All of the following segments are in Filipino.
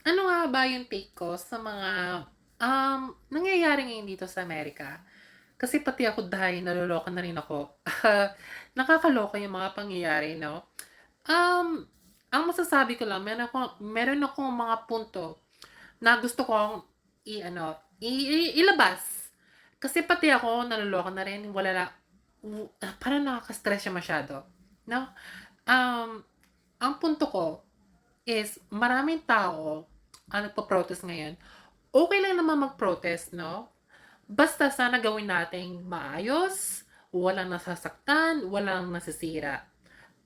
Ano nga ba yung take ko sa mga, um, nangyayari ngayon dito sa Amerika? Kasi pati ako dahil naloloka na rin ako. Nakakaloka yung mga pangyayari, 'no? Um, ang masasabi ko lang meron ako meron akong mga punto na gusto kong i-ano, i i ilabas. Kasi pati ako naloloka na rin, wala na ah, parang nakaka-stress siya masyado, 'no? Um, ang punto ko is maraming tao ang nagpo-protest ngayon. Okey lang naman mag-protest 'no? Basta sana gawin nating maayos, walang nasasaktan, walang nasisira.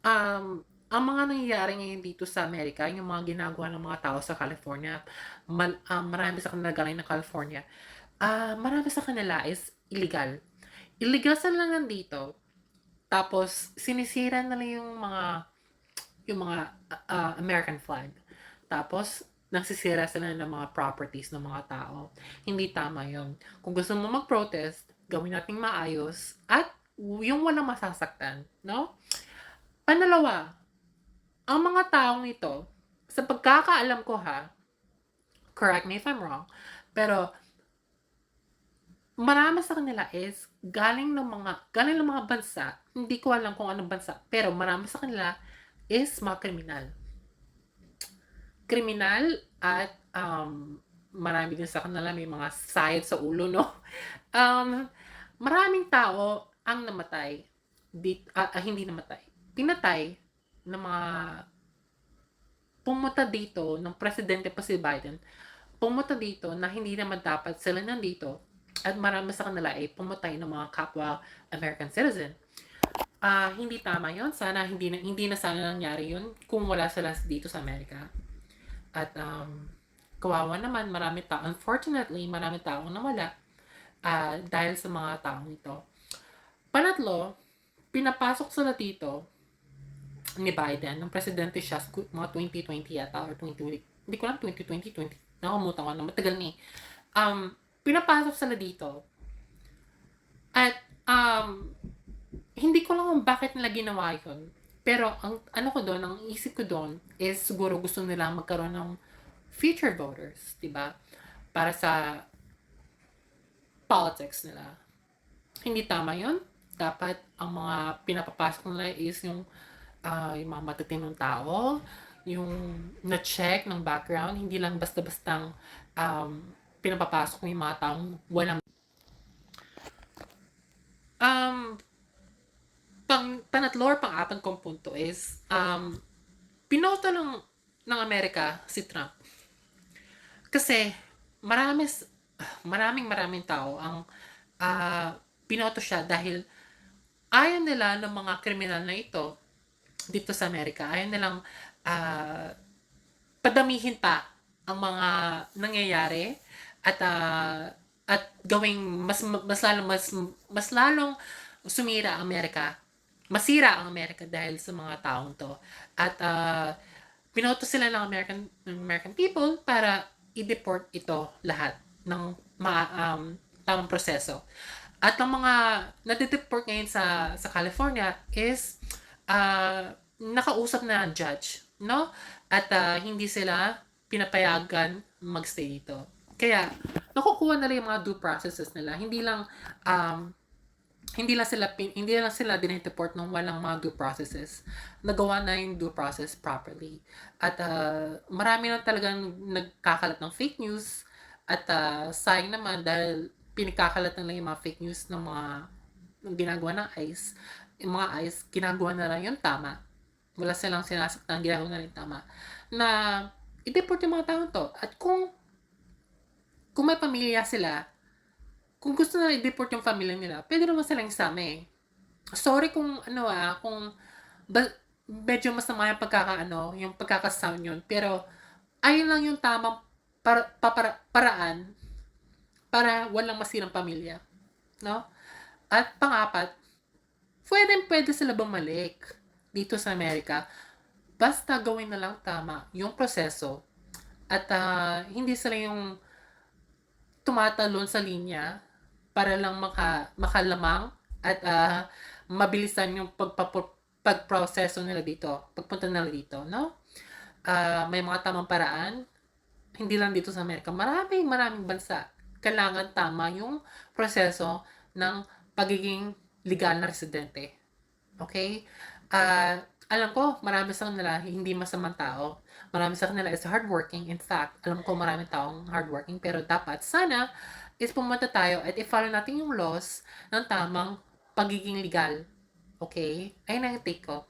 Um, ang mga nangyayari ngayon dito sa Amerika, yung mga ginagawa ng mga tao sa California, mal ah, marami sa kanila galing ng California, ah, marami sa kanila is illegal. Illegal sila nandito, tapos sinisira nila yung mga yung mga, ah, American flag. Tapos nagsisira sila ng mga properties ng mga tao. Hindi tama yun. Kung gusto mo mag-protest, gawin nating maayos at yung walang masasaktan, 'no? Pangalawa, ang mga taong ito, sa pagkakaalam ko ha, correct me if I'm wrong, pero marami sa kanila is galing ng mga galing ng mga bansa, hindi ko alam kung anong bansa, pero marami sa kanila is mga kriminal. Kriminal at, um, marami din sa kanila may mga sayad sa ulo 'no. Um, maraming tao ang namatay dit ah, ah, hindi namatay, pinatay ng mga pumunta dito ng presidente pa si Biden, pumunta dito na hindi naman dapat sila nandito at marami sa kanila ay pumatay ng mga kapwa American citizen. Ah, hindi tama 'yun, sana hindi na hindi na sana nangyari 'yun kung wala sila dito sa Amerika. At, um, kawawa naman maraming tao unfortunately maraming taong nawala, ah, dahil sa mga taong ito. Pangatlo, pinapasok sila dito ni Biden nung presidente siya mga 2020 yata or 20 hindi ko alam 2020, 20 nakalimutan ko na matagal na, eh. Um, pinapasok sila dito at, um, hindi ko alam kung bakit nila ginawa yun. Pero ang ano ko dun, ang isip ko dun is siguro gusto nila magkaroon ng future voters, 'di ba? Para sa politics nila. Hindi tama 'yun. Dapat ang mga pinapapasok nila is yung, ah, yung mga matitinong tao, yung na-check ng background, hindi lang basta-bastang, um, pinapapasok mo yung mga taong walang Um, pang pangatlo or pang-apat kong punto is, um, binoto ng ng Amerika si Trump. Kasi marami maraming maraming tao ang, ah, binoto siya dahil ayaw nila ng mga kriminal na ito dito sa Amerika. Ayaw nilang, ah, padamihin pa ang mga nangyayari at, ah, at gawing mas mas lalong mas mas lalong sumira Amerika. Masira ang Amerika dahil sa mga taong 'to. At, ah, binoto sila ng American ng American people para i-deport ito lahat ng ma um, tamang proseso. At ang mga nade-deport ngayon sa sa California is, ah, nakausap na ang judge, 'no? At, ah, hindi sila pinapayagan mag-stay dito. Kaya nakukuha nila yung mga due processes nila. Hindi lang, um, hindi lang sila pin hindi lang sila dine-deport ng walang mga due processes. Nagawa na yung due process properly. At, ah, marami na talagang nagkakalat ng fake news at, ah, sayang naman dahil pinagkakalat nila yung mga fake news ng mga ng ginagawa ng ICE. Yung mga ICE, ginagawa nila yung tama. Wala silang sinasaktan, ginagawa nila yung tama. Na i-deport yung mga taong 'to. At kung kung may pamilya sila, kung gusto nila i-deport yung pamilya nila, puwede naman silang isama, eh. Sorry kung ano, ah, kung ba medyo masama yung pagkakaano, yung pagkaka-sound yun, pero ayun lang yung tamang para papara paraan para walang masirang pamilya, 'no? At pang-apat, puwedeng-puwede sila bumalik dito sa Amerika, basta gawin na lang tama yung proseso at, ah, hindi sila yung tumatalon sa linya para lang maka makalamang at, ah, mabilisan yung pagpapo nila dito, pagpunta nila dito, 'no? Ah, may mga tamang paraan hindi lang dito sa Amerika, maraming maraming bansa, kailangan tama yung proseso ng pagiging legal na residente. Okay? Ah, alam ko, marami sa kanila hindi masamang tao. Marami sa kanila is hardworking. In fact, alam ko maraming taong hardworking. Pero dapat, sana, is pumunta tayo at i-follow natin yung laws ng tamang pagiging legal. Okay? Ayun ang take ko.